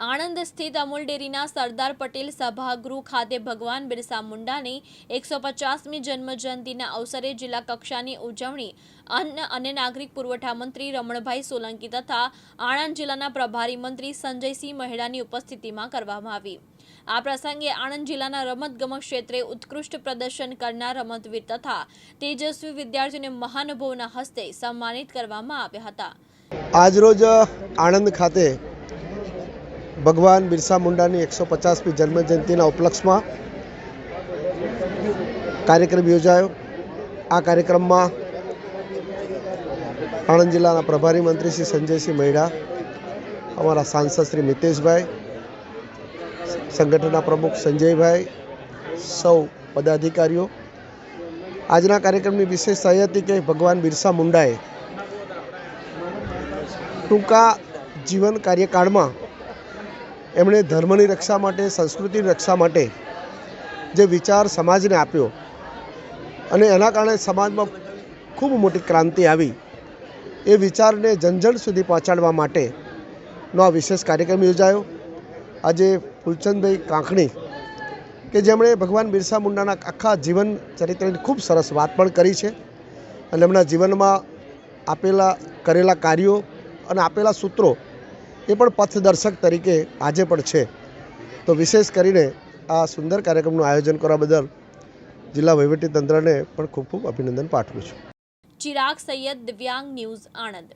આણંદ સ્થિત અમૂલ ડેરીના સરદાર પટેલ સભાગૃહ ખાતે ભગવાન બિરસા મુંડાની એકસો પચાસમી જન્મજયંતિના અવસરે જિલ્લા કક્ષાની ઉજવણી અન્ન અને નાગરિક પુરવઠા મંત્રી રમણભાઈ સોલંકી તથા આણંદ જિલ્લાના પ્રભારી મંત્રી સંજયસિંહ મહેડાની ઉપસ્થિતિમાં કરવામાં આવી. આ પ્રસંગે આણંદ જિલ્લાના રમતગમત ક્ષેત્રે ઉત્કૃષ્ટ પ્રદર્શન કરનાર રમતવીર તથા તેજસ્વી વિદ્યાર્થીઓને મહાનુભવોના હસ્તે સન્માનિત કરવામાં આવ્યા હતા. આજરોજ આણંદ ખાતે ભગવાન બિરસા મુંડાની એકસો પચાસમી જન્મજયંતિના ઉપલક્ષમાં કાર્યક્રમ યોજાયો. આ કાર્યક્રમમાં આણંદ જિલ્લાના પ્રભારી મંત્રી શ્રી સંજયસિંહ મહેડા અમારા સાંસદ શ્રી મિતેશભાઈ, સંગઠનના પ્રમુખ સંજયભાઈ, સૌ પદાધિકારીઓ. આજના કાર્યક્રમની વિશેષતા એ હતી કે ભગવાન બિરસા મુંડાએ ટૂંકા જીવન કાર્યકાળમાં એમણે ધર્મની રક્ષા માટે, સંસ્કૃતિની રક્ષા માટે જે વિચાર સમાજને આપ્યો અને એના કારણે સમાજમાં ખૂબ મોટી ક્રાંતિ આવી, એ વિચારને જનજન સુધી પહોંચાડવા માટેનો આ વિશેષ કાર્યક્રમ યોજાયો. આજે ફૂલચંદભાઈ કાંકણી, કે જેમણે ભગવાન બિરસા મુંડાના આખા જીવન ચરિત્રની ખૂબ સરસ વાત પણ કરી છે અને એમના જીવનમાં આપેલા કરેલા કાર્યો અને આપેલા સૂત્રો એ પણ પથદર્શક તરીકે આજે પણ છે. તો વિશેષ કરીને આ સુંદર કાર્યક્રમનું આયોજન કરવા બદલ જિલ્લા વહીવટીતંત્રને પણ ખૂબ ખૂબ અભિનંદન પાઠવું છું. ચિરાગ સૈયદ દિવ્યાંગ ન્યૂઝ આણંદ.